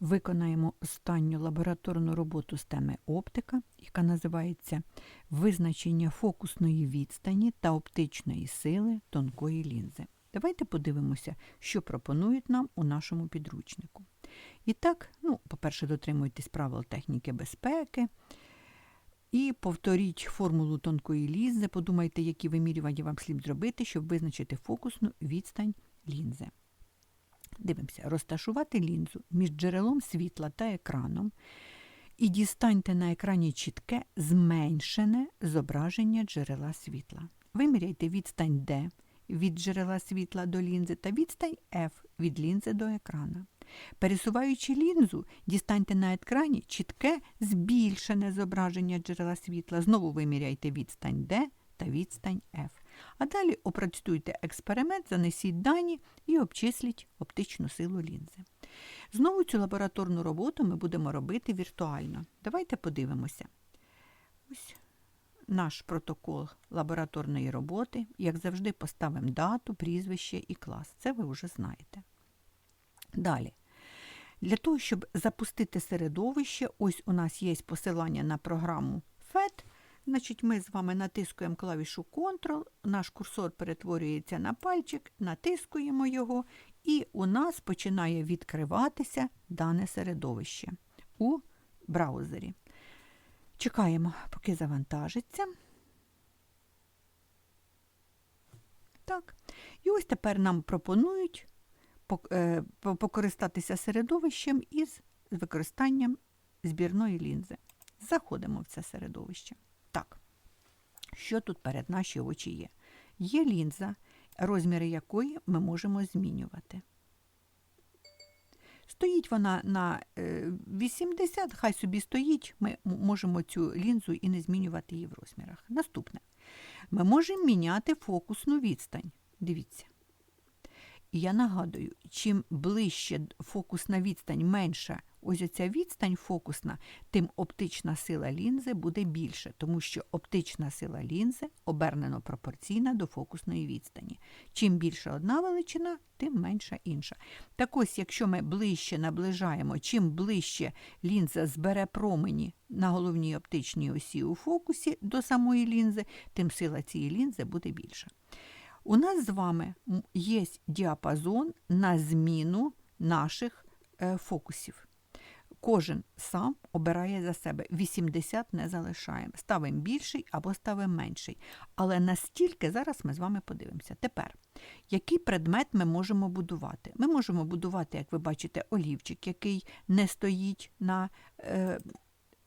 Виконаємо останню лабораторну роботу з теми оптика, яка називається Визначення фокусної відстані та оптичної сили тонкої лінзи. Давайте подивимося, що пропонують нам у нашому підручнику. І так, ну, по-перше, дотримуйтесь правил техніки безпеки. І повторіть формулу тонкої лінзи, подумайте, які вимірювання вам слід зробити, щоб визначити фокусну відстань лінзи. Дивимося, розташувати лінзу між джерелом світла та екраном і дістаньте на екрані чітке зменшене зображення джерела світла. Виміряйте відстань D від джерела світла до лінзи та відстань F від лінзи до екрана. Пересуваючи лінзу, дістаньте на екрані чітке збільшене зображення джерела світла. Знову виміряйте відстань D та відстань F. А далі опрацюйте експеримент, занесіть дані і обчисліть оптичну силу лінзи. Знову цю лабораторну роботу ми будемо робити віртуально. Давайте подивимося. Ось наш протокол лабораторної роботи. Як завжди, поставимо дату, прізвище і клас. Це ви вже знаєте. Далі. Для того, щоб запустити середовище, ось у нас є посилання на програму FED. Значить, Ми з вами натискуємо клавішу Ctrl, наш курсор перетворюється на пальчик, натискуємо його, і у нас починає відкриватися дане середовище у браузері. Чекаємо, поки завантажиться. Так. І ось тепер нам пропонують покористатися середовищем із використанням збірної лінзи. Заходимо в це середовище. Що тут перед наші очі є? Є лінза, розміри якої ми можемо змінювати. Стоїть вона на 80, хай собі стоїть, ми можемо цю лінзу і не змінювати її в розмірах. Наступне. Ми можемо міняти фокусну відстань. Дивіться. І я нагадую, чим ближче фокусна відстань менша, ось оця відстань фокусна, тим оптична сила лінзи буде більше, тому що оптична сила лінзи обернено пропорційна до фокусної відстані. Чим більша одна величина, тим менша інша. Так ось, якщо ми ближче наближаємо, чим ближче лінза збере промені на головній оптичній осі у фокусі до самої лінзи, тим сила цієї лінзи буде більша. У нас з вами є діапазон на зміну наших е, фокусів. Кожен сам обирає за себе 80 не залишаємо. Ставимо більший або ставимо менший. Але настільки зараз ми з вами подивимося. Тепер, який предмет ми можемо будувати? Ми можемо будувати, як ви бачите, олівчик, який не стоїть на е,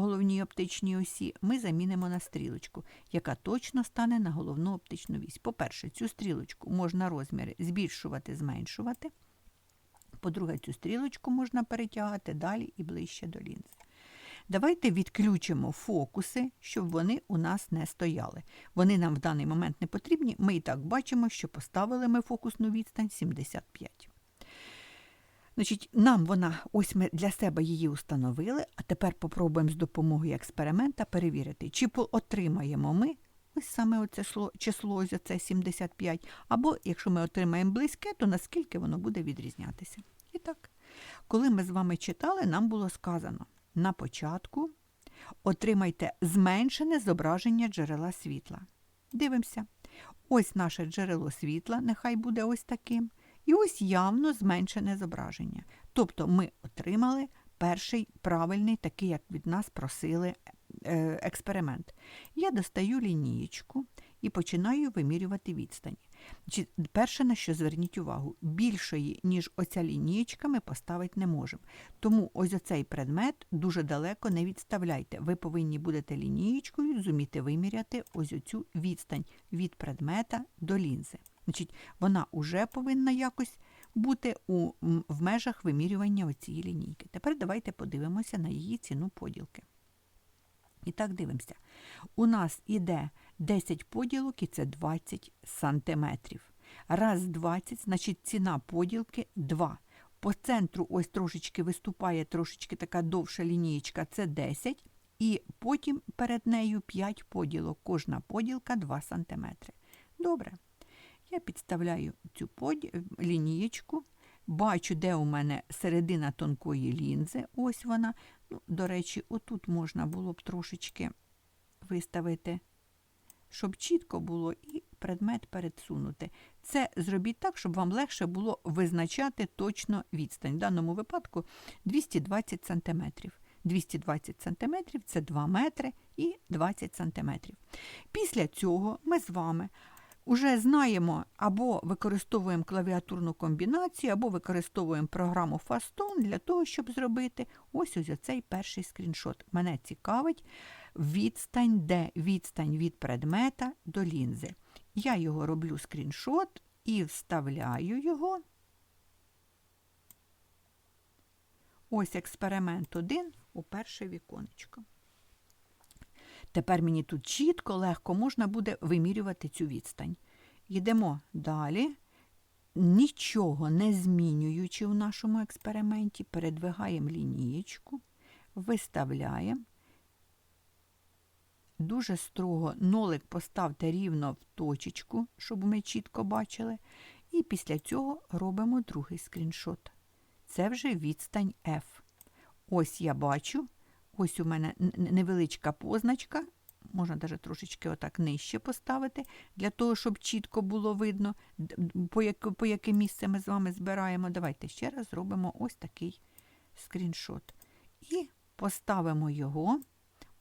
головній оптичній осі, ми замінимо на стрілочку, яка точно стане на головну оптичну вісь. По-перше, цю стрілочку можна розміри збільшувати, зменшувати. По-друге, цю стрілочку можна перетягати далі і ближче до лінзи. Давайте відключимо фокуси, щоб вони у нас не стояли. Вони нам в даний момент не потрібні. Ми і так бачимо, що поставили ми фокусну відстань 75. Значить, Нам вона, ось ми для себе її установили, а тепер попробуємо з допомогою експеримента перевірити, чи отримаємо ми ось саме оце число, ось це 75, або якщо ми отримаємо близьке, то наскільки воно буде відрізнятися. І так, коли ми з вами читали, нам було сказано на початку отримайте зменшене зображення джерела світла. Дивимося. Ось наше джерело світла, нехай буде ось таким. І ось явно зменшене зображення. Тобто ми отримали перший правильний, такий, як від нас просили е, експеримент. Я достаю лінієчку і починаю вимірювати відстані. Перше, на що зверніть увагу, більшої, ніж оця лінієчка, ми поставити не можемо. Тому ось оцей предмет дуже далеко не відставляйте. Ви повинні будете лінієчкою зуміти виміряти ось оцю відстань від предмета до лінзи. Значить, Вона вже повинна якось бути у, в межах вимірювання цієї лінійки. Тепер давайте подивимося на її ціну поділки. І так дивимося. У нас іде 10 поділок і це 20 сантиметрів. Раз 20, значить ціна поділки 2. По центру ось трошечки виступає трошечки така довша лінієчка, це 10. І потім перед нею 5 поділок. Кожна поділка 2 см. Добре. Я підставляю цю лінієчку, бачу, де у мене середина тонкої лінзи. Ось вона. Ну, до речі, отут можна було б трошечки виставити, щоб чітко було і предмет передсунути. Це зробіть так, щоб вам легше було визначати точно відстань. В даному випадку 220 см. 220 см – це 2 метри і 20 см. Після цього ми з вами вже знаємо або використовуємо клавіатурну комбінацію, або використовуємо програму Fastone для того, щоб зробити ось ось цей перший скріншот. Мене цікавить відстань, де відстань від предмета до лінзи. Я його роблю скріншот і вставляю його. Ось експеримент 1 у перше віконечко. Тепер мені тут чітко, легко можна буде вимірювати цю відстань. Йдемо далі. Нічого не змінюючи в нашому експерименті, передвигаємо лінієчку, виставляємо. Дуже строго нолик поставте рівно в точечку, щоб ми чітко бачили. І після цього робимо другий скріншот. Це вже відстань F. Ось я бачу, ось у мене невеличка позначка, можна навіть трошечки отак нижче поставити, для того, щоб чітко було видно, по яке, по яке місце ми з вами збираємо. Давайте ще раз зробимо ось такий скріншот. І поставимо його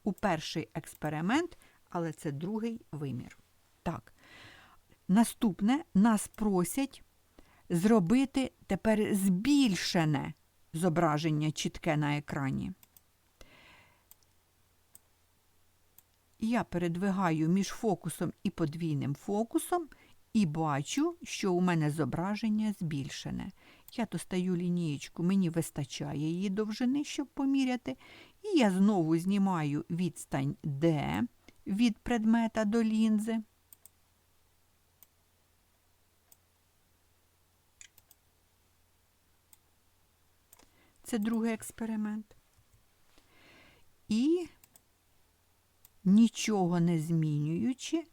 у перший експеримент, але це другий вимір. Так, наступне нас просять зробити тепер збільшене зображення чітке на екрані. Я передвигаю між фокусом і подвійним фокусом і бачу, що у мене зображення збільшене. Я достаю лінієчку, мені вистачає її довжини, щоб поміряти. І я знову знімаю відстань D від предмета до лінзи. Це другий експеримент. І нічого не змінюючи,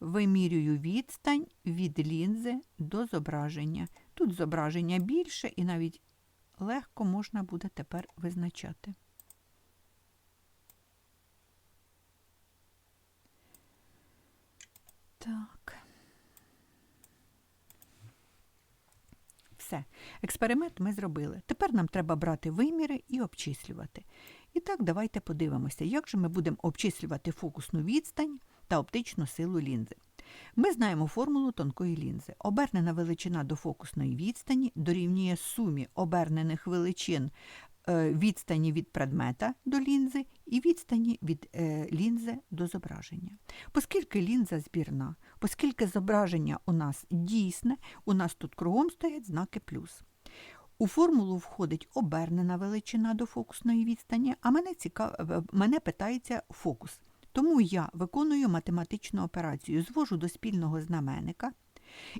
вимірюю відстань від лінзи до зображення. Тут зображення більше і навіть легко можна буде тепер визначати. Так. Все. Експеримент ми зробили. Тепер нам треба брати виміри і обчислювати. І так, давайте подивимося, як же ми будемо обчислювати фокусну відстань та оптичну силу лінзи. Ми знаємо формулу тонкої лінзи. Обернена величина до фокусної відстані дорівнює сумі обернених величин е, відстані від предмета до лінзи і відстані від е, лінзи до зображення. Оскільки лінза збірна, оскільки зображення у нас дійсне, у нас тут кругом стоять знаки плюс. У формулу входить обернена величина до фокусної відстані, а мене цікав... мене питається фокус. Тому я виконую математичну операцію, звожу до спільного знаменника.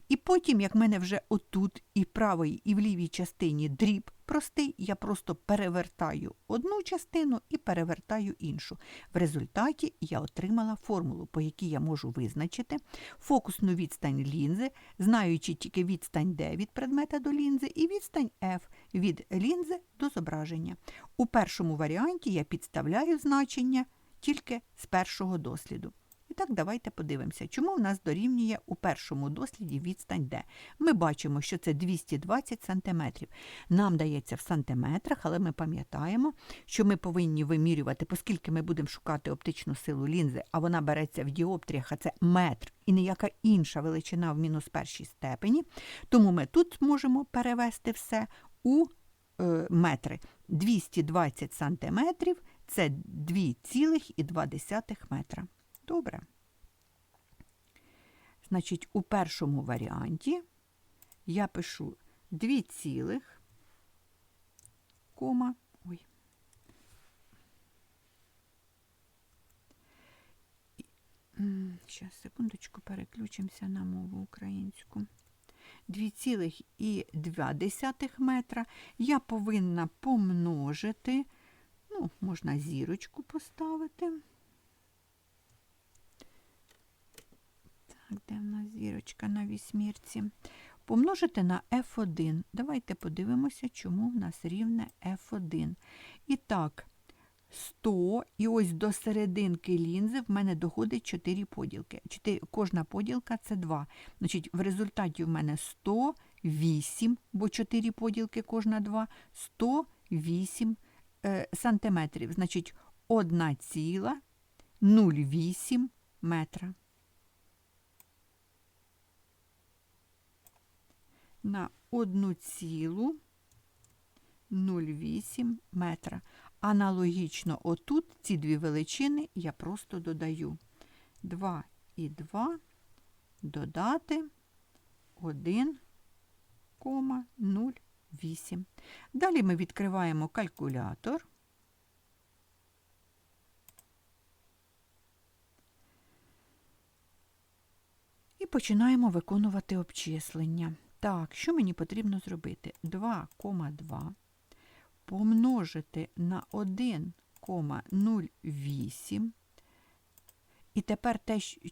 І потім, як мене вже отут і правій, і в лівій частині дріб простий, я просто перевертаю одну частину і перевертаю іншу. В результаті я отримала формулу, по якій я можу визначити фокусну відстань лінзи, знаючи тільки відстань D від предмета до лінзи, і відстань F від лінзи до зображення. У першому варіанті я підставляю значення тільки з першого досліду. І так, давайте подивимося, чому в нас дорівнює у першому досліді відстань D. Ми бачимо, що це 220 см. Нам дається в сантиметрах, але ми пам'ятаємо, що ми повинні вимірювати, оскільки ми будемо шукати оптичну силу лінзи, а вона береться в діоптріях, а це метр і ніяка інша величина в мінус першій степені. Тому ми тут можемо перевести все у е, метри. 220 сантиметрів це 2,2 метра. Добре. Значить, у першому варіанті я пишу 2 цілих, кома, ой. Зараз, секундочку, переключимося на мову українську. 2,2 метра я повинна помножити, ну, можна зірочку поставити. Де в нас зірочка на вісьмірці? помножити на F1. Давайте подивимося, чому в нас рівне F1. І так, 100, і ось до серединки лінзи в мене доходить 4 поділки. 4, кожна поділка це 2. Значить, в результаті в мене 108, бо 4 поділки кожна 2, 108 е, сантиметрів. Значить, 1,08 метра. На 1,08 метра. Аналогічно отут ці дві величини я просто додаю 2 і 2 додати 1,08. Далі ми відкриваємо калькулятор. І починаємо виконувати обчислення. Так, що мені потрібно зробити? 2,2 помножити на 1,08. І тепер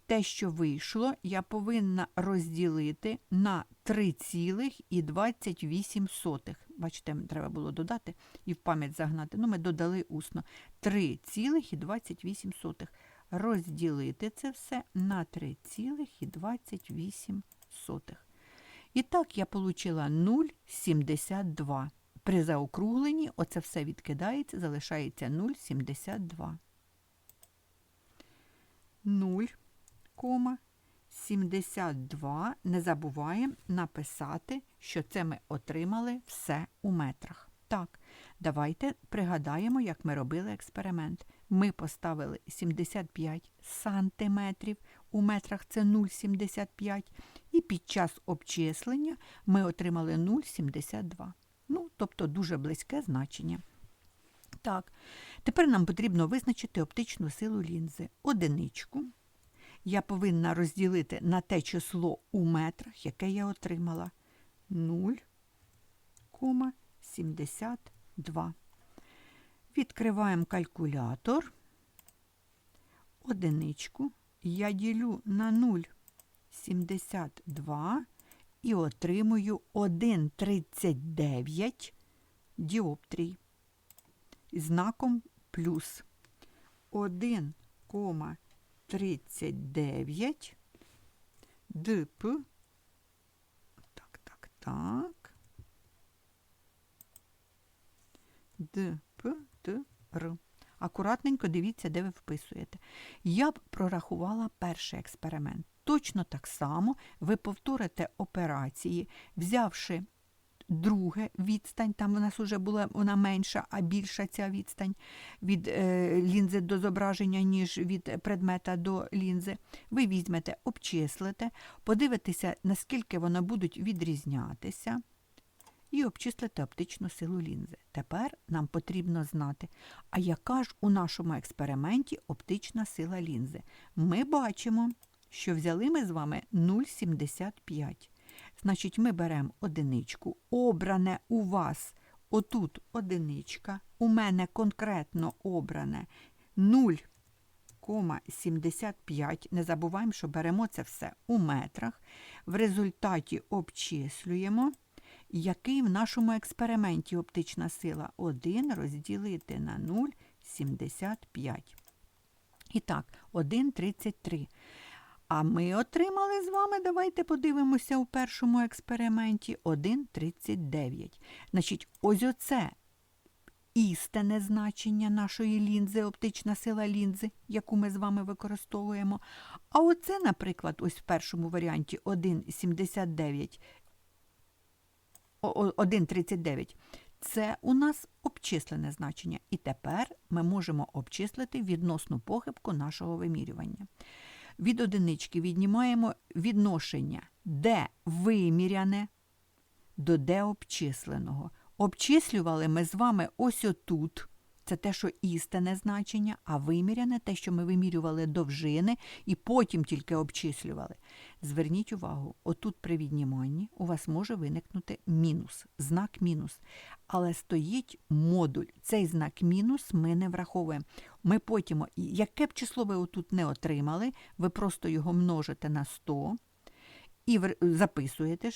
те, що вийшло, я повинна розділити на 3,28. Бачите, треба було додати і в пам'ять загнати. Ну, ми додали усно. 3,28. Розділити це все на 3,28. І так я отримала 0,72. При заокругленні оце все відкидається, залишається 0,72. 0,72. Не забуваємо написати, що це ми отримали все у метрах. Так, давайте пригадаємо, як ми робили експеримент. Ми поставили 75 сантиметрів, у метрах це 0,75, і під час обчислення ми отримали 0,72. Ну, тобто дуже близьке значення. Так, тепер нам потрібно визначити оптичну силу лінзи. Одиничку я повинна розділити на те число у метрах, яке я отримала. 0,72. Відкриваємо калькулятор. Одиничку я ділю на 0,72 і отримую 1,39 діоптрій. Знаком плюс 1,39 дп. Так, так, так. ДПТР. Акуратненько дивіться, де ви вписуєте. Я б прорахувала перший експеримент. Точно так само ви повторите операції, взявши друге відстань, там у нас вже була вона менша, а більша ця відстань від е, лінзи до зображення, ніж від предмета до лінзи. Ви візьмете, обчислите, подивитеся, наскільки вони будуть відрізнятися і обчислити оптичну силу лінзи. Тепер нам потрібно знати, а яка ж у нашому експерименті оптична сила лінзи. Ми бачимо, що взяли ми з вами 0,75. Значить, ми беремо одиничку, обране у вас отут одиничка, у мене конкретно обране 0,75. Не забуваємо, що беремо це все у метрах. В результаті обчислюємо який в нашому експерименті оптична сила 1 розділити на 0,75. І так, 1,33. А ми отримали з вами, давайте подивимося у першому експерименті 1,39. Значить, ось оце істинне значення нашої лінзи, оптична сила лінзи, яку ми з вами використовуємо. А оце, наприклад, ось в першому варіанті 1,79 1,39. Це у нас обчислене значення. І тепер ми можемо обчислити відносну похибку нашого вимірювання. Від одинички віднімаємо відношення де виміряне до де обчисленого. Обчислювали ми з вами ось отут. Це те, що істинне значення, а виміряне те, що ми вимірювали довжини і потім тільки обчислювали. Зверніть увагу, отут при відніманні у вас може виникнути мінус, знак мінус. Але стоїть модуль. Цей знак мінус ми не враховуємо. Ми потім, яке б число ви отут не отримали, ви просто його множите на 100 і записуєте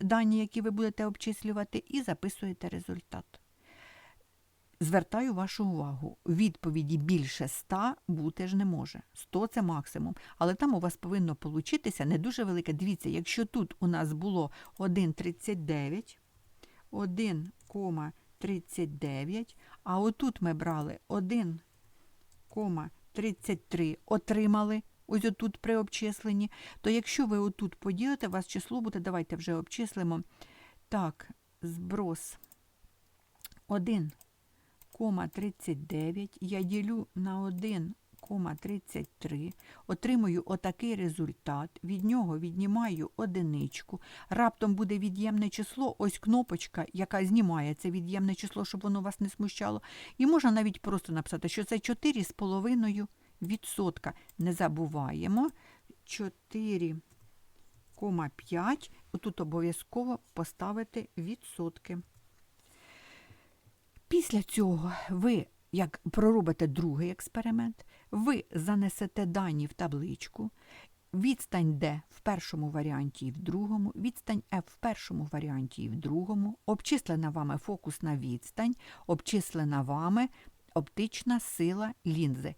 дані, які ви будете обчислювати, і записуєте результат. Звертаю вашу увагу, відповіді більше 100 бути ж не може. 100 – це максимум. Але там у вас повинно получитися не дуже велике. Дивіться, якщо тут у нас було 1,39, 1,39, а отут ми брали 1,33, отримали ось отут при обчисленні, то якщо ви отут поділите, у вас число буде, давайте вже обчислимо. Так, зброс 1,39 я ділю на 1,33, отримую отакий результат, від нього віднімаю одиничку, раптом буде від'ємне число, ось кнопочка, яка знімає це від'ємне число, щоб воно вас не смущало. І можна навіть просто написати, що це 4,5 відсотка. Не забуваємо 4,5, отут обов'язково поставити відсотки. Після цього ви, як проробите другий експеримент, ви занесете дані в табличку, відстань D в першому варіанті і в другому, відстань F в першому варіанті і в другому, обчислена вами фокусна відстань, обчислена вами оптична сила лінзи.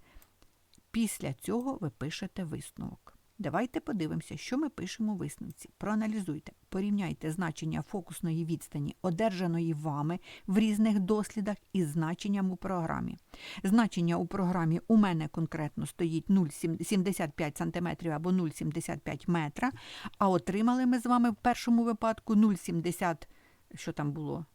Після цього ви пишете висновок. Давайте подивимося, що ми пишемо у висновці. Проаналізуйте, порівняйте значення фокусної відстані, одержаної вами в різних дослідах, із значенням у програмі. Значення у програмі у мене конкретно стоїть 0,75 см або 0,75 метра, а отримали ми з вами в першому випадку 0,70, що там було?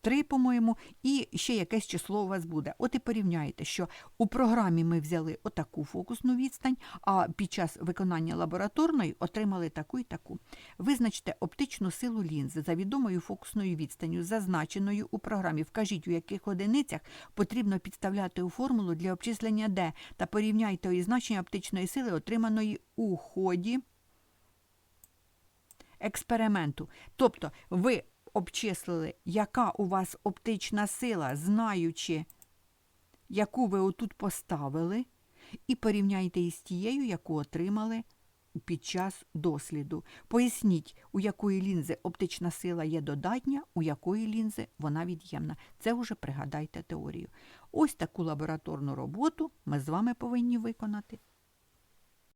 3, по-моєму, і ще якесь число у вас буде. От і порівняєте, що у програмі ми взяли отаку фокусну відстань, а під час виконання лабораторної отримали таку і таку. Визначте оптичну силу лінзи за відомою фокусною відстанню, зазначеною у програмі. Вкажіть, у яких одиницях потрібно підставляти у формулу для обчислення D та порівняйте її значення оптичної сили, отриманої у ході експерименту. Тобто ви обчислили, яка у вас оптична сила, знаючи, яку ви отут поставили, і порівняйте із тією, яку отримали під час досліду. Поясніть, у якої лінзи оптична сила є додатня, у якої лінзи вона від'ємна. Це вже пригадайте теорію. Ось таку лабораторну роботу ми з вами повинні виконати